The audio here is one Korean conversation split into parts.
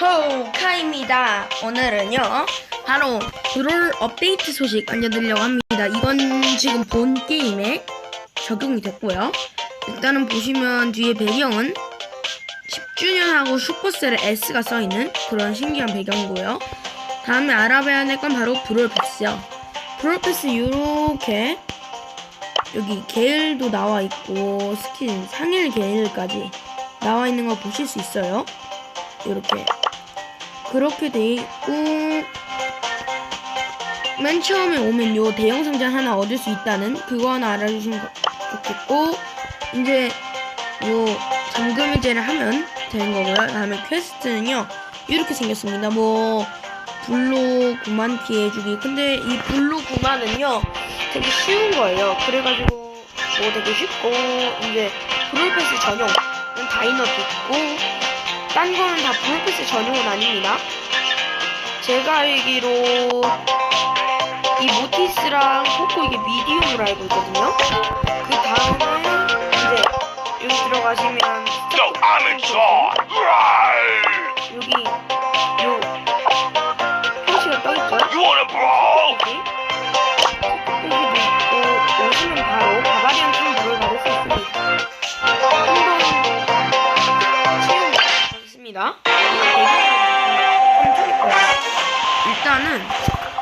호카입니다. 오늘은요, 바로 브롤 업데이트 소식 알려드리려고 합니다. 이건 지금 본 게임에 적용이 됐고요. 일단은 보시면 뒤에 배경은 10주년하고 슈퍼셀의 S가 써있는 그런 신기한 배경이고요. 다음에 알아봐야 될 건 바로 브롤 패스요. 브롤 패스 이렇게 여기 게일도 나와 있고 스킨 상일 게일까지 나와 있는 거 보실 수 있어요. 이렇게 그렇게 돼 있고 맨 처음에 오면 요 대형 상자 하나 얻을 수 있다는 그거 하나 알아주시면 좋겠고 이제 요 잠금 해제를 하면 되는 거고요. 다음에 퀘스트는요 이렇게 생겼습니다. 뭐 블로 9만 피해주기 근데 이 블로 9만은요 되게 쉬운 거예요. 그래가지고 뭐 되게 쉽고 이제 브롤패스 전용 다이너도 있고 다 브롤패스 전용은 아닙니다. 제가 알기로 이 모티스랑 포코 이게 미디움으로 알고 있거든요. 그 다음에 이제 여기 들어가시면 No, I'm. 여기 요 표시가 떠있죠? 여기 일단은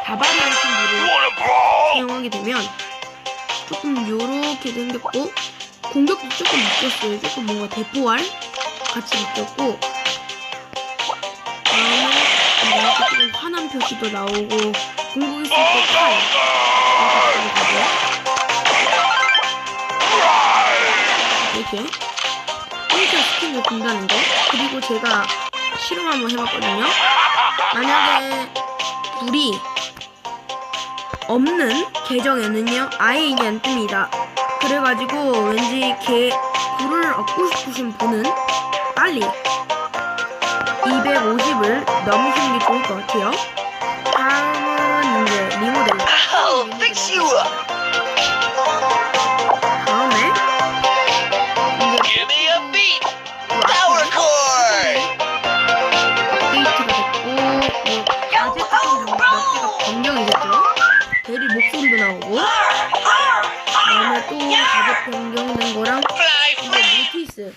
바바리안 You 팀브를 wanna brawl? 사용하게 되면 조금 요렇게 생겼고 공격도 조금 바뀌었어요. 조금 뭔가 대포알 같이 바뀌었고 다음에 이렇게 조금 화난 표시도 나오고 공격했을 때 칼. 이렇게 일자 스킨을 준다는 거 그리고 제가 실험 한번 해봤거든요 만약에 불이 없는 계정에는요 아예 이게 안 뜹니다. 그래가지고 왠지 개 불을 얻고 싶으신 분은 빨리 250을 넘으시는 게 좋을 것 같아요. 다음은 이제 리모델. fix you up. 나오고 다음에 또 가제 변경된 거랑 이제. 모티스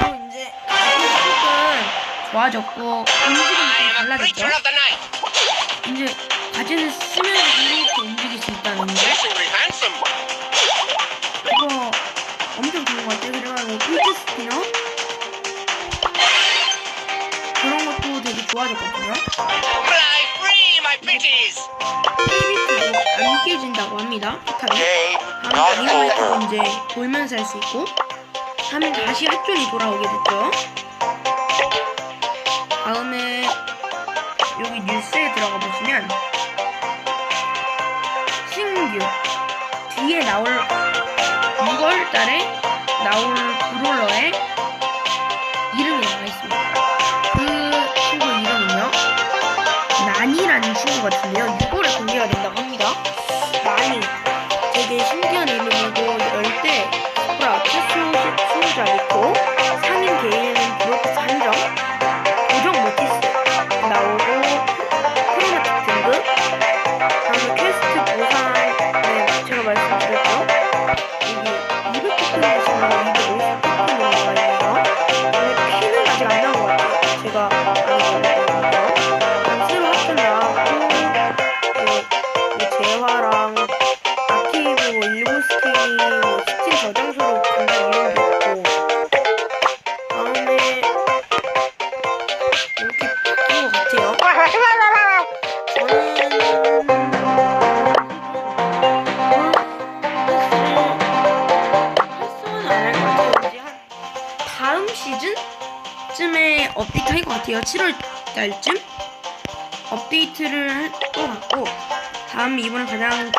또 이제 조금 좋아졌고 움직임이 달라졌죠. 이제 가제를 쓰면서 이렇게 움직일 수 있다는 거. 그거 엄청 좋은 것 같아요. 그리고 퀴즈 스피너 그런 것도 되게 좋아졌거든요. 안 깨진다고 합니다. 포탑이. Game 다음 다이너마이트도 이제 돌면서 할 수 있고 하면 다시 할줄이 돌아오게 됐죠. 6월에 공개가 된다고 합니다. 아요. 7월 달쯤 업데이트를 할 것 같고 다음 이번에 가장 a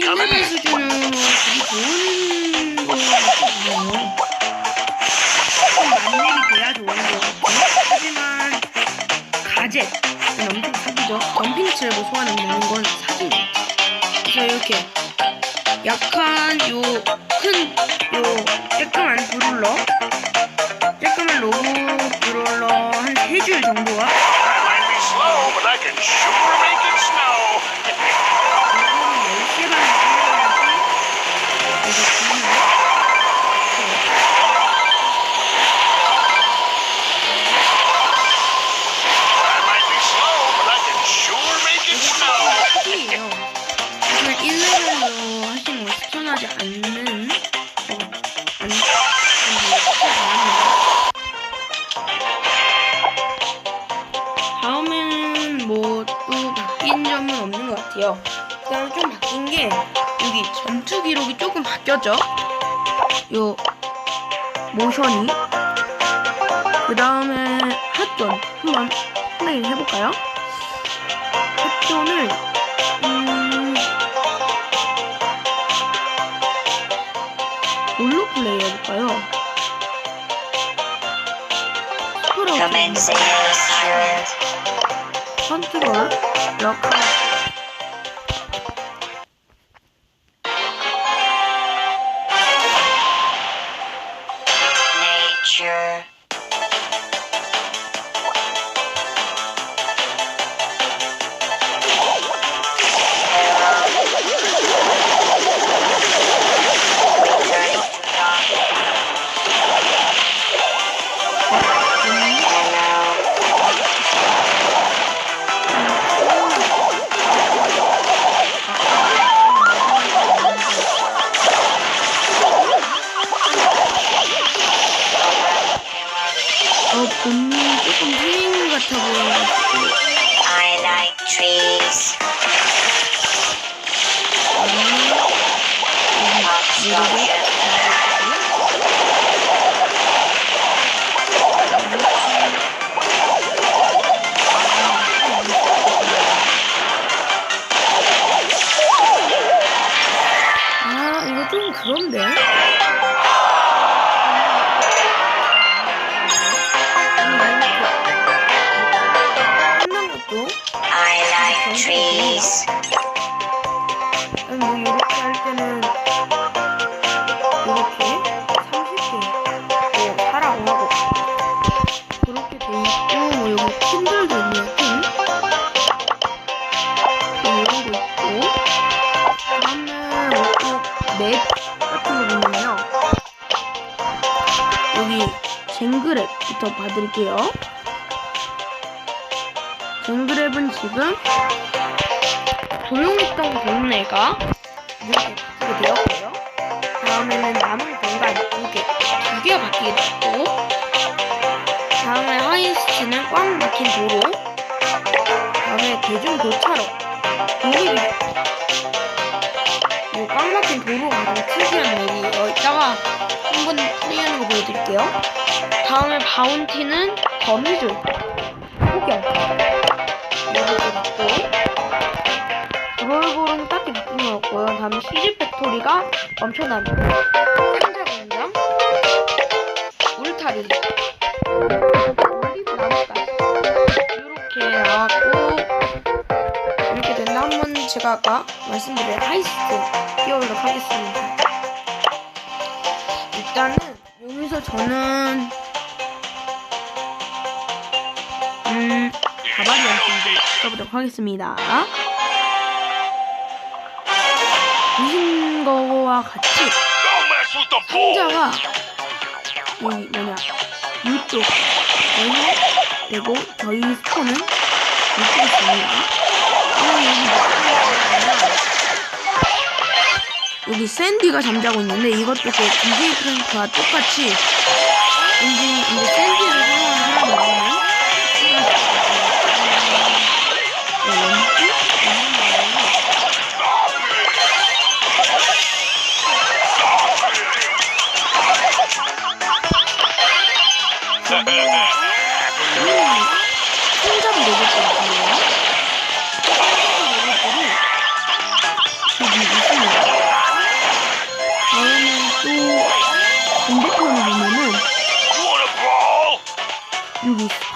1레벨 coming. 수준은 되게 좋은 거. 좀 만렙이 돼야 좋은 거 같고 하지만 가젯은 엄청 사기 사진이죠. 덤핑치를 뭐 소환한다 약한 요 큰요 쬐끄만 브롤러? 쬐끄만 로브 브롤러 한세줄 정도와 추천하지 않는 것 같- 안- 다음에는 뭐 또 바뀐 점은 없는 것 같아요. 그다음 좀 바뀐 게 여기 전투 기록이 조금 바뀌었죠. 요 모션이 그 다음에 핫존 한번 플레이 해볼까요? 핫존을 음 스프라우트 Commencing assignment. 어, 본인 조금 힐 같아 보여가지고 I like trees. Obstruction. 여기 쟁그랩부터 봐드릴게요 쟁그랩은 지금 조용했던 동네가 이렇게 바뀌게 되었고요. 다음에는 남은 공간 이렇게 두 개가 바뀌게 됐고, 다음에 하이스트는 꽉 막힌 도로, 다음에 대중 교차로, 여기 이꽉 막힌 도로가 가장 특이한 맵이에요. 이따가 한번 플레이하는 거 보여드릴게요. 다음에 바운티는 거미줄, 폭염, 이렇게 됐고, 브롤볼은 딱히 바뀐 건 없고요. 다음에 시즈 팩토리가 상자 제가 아까 말씀드린 하이스트 띄워보도록 하겠습니다. 일단은 여기서 저는 음 가발이 연습을 써보도록 하겠습니다. 보신 거와 같이. 상자가 여기 뭐냐 여기 되고 저희 스톤은 이쪽에 있습니다. 그리고 여기 샌디가 잠자고 있는데 이것도 그 DJ 프랭크와 똑같이. 이제 이제 샌디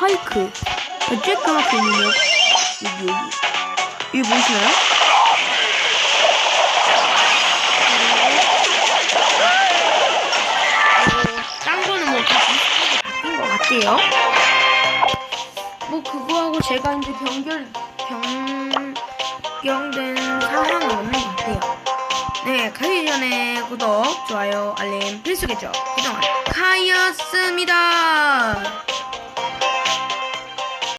스파이크 그 쬐끄맣게 있는데요. 여기 여기 여기 보이시나요? 그리고 딴 거는 뭐다 비슷하게 바뀐 것 같아요. 뭐 그거하고 제가 이제 변결 변경된 사항은 없는 것 같아요. 네, 가기 전에 구독, 좋아요, 알림 필수겠죠. 그동안 카이였습니다.